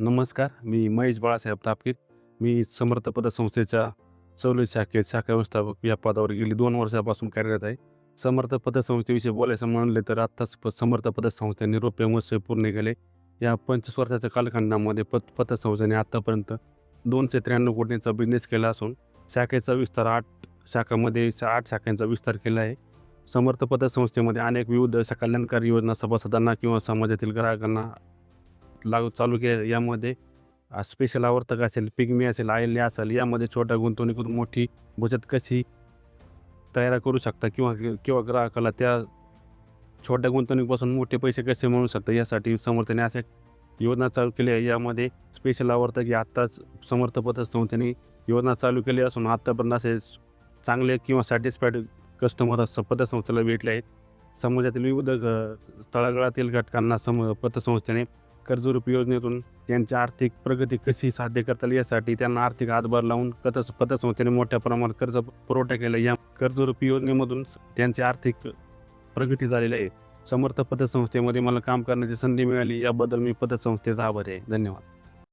नमस्कार मी महेश बाळासाहेब तापकीर. मी समर्थ पतसंस्थेच्या चौली शाखेत शाखा व्यवस्थापक या पदावर गेली दोन वर्षापासून कार्यरत आहे. समर्थ पतसंस्थेविषयी बोलायचं म्हणले तर आत्ताच प समर्थ पतसंस्थेने रोपे महोत्सव पूर्ण केले या पंचवीस वर्षाच्या कालखंडामध्ये पत पतसंस्थेने आत्तापर्यंत दोनशे त्र्याण्णव कोटींचा बिझनेस केला असून शाखेचा विस्तार आठ शाखामध्ये शा- आठ शाखांचा विस्तार केला आहे. समर्थ पतसंस्थेमध्ये अनेक विविध अशा कल्याणकारी योजना सभासदांना किंवा समाजातील ग्राहकांना लागू चालू केले यामध्ये स्पेशल आवर्तक असेल पिगमी असेल आयल्य असेल यामध्ये छोट्या गुंतवणुकीतून मोठी बचत कशी तयार करू शकता किंवा किंवा ग्राहकाला त्या छोट्या गुंतवणुकीपासून मोठे पैसे कसे मिळू शकतात यासाठी समर्थने अशा योजना चालू केली आहे. यामध्ये स्पेशल आवर्तक आत्ताच समर्थपत्र संस्थेने योजना चालू केली असून आत्तापर्यंत असे चांगले किंवा सॅटिस्फाईड कस्टमर पतसंस्थेला भेटले आहेत. समाजातील विविध ग- तळागाळातील घटकांना सम पतसंस्थेने कर्जरूप योजनेतून त्यांची आर्थिक प्रगती कशी साध्य करता येईल यासाठी त्यांना आर्थिक हातभार लावून कथस पतसंस्थेने मोठ्या प्रमाणात कर्ज पुरवठा केला. या कर्जरूप योजनेमधून त्यांची आर्थिक प्रगती झालेली आहे. समर्थ पतसंस्थेमध्ये मला काम करण्याची संधी मिळाली. याबद्दल मी पतसंस्थेचा आभारी आहे. धन्यवाद.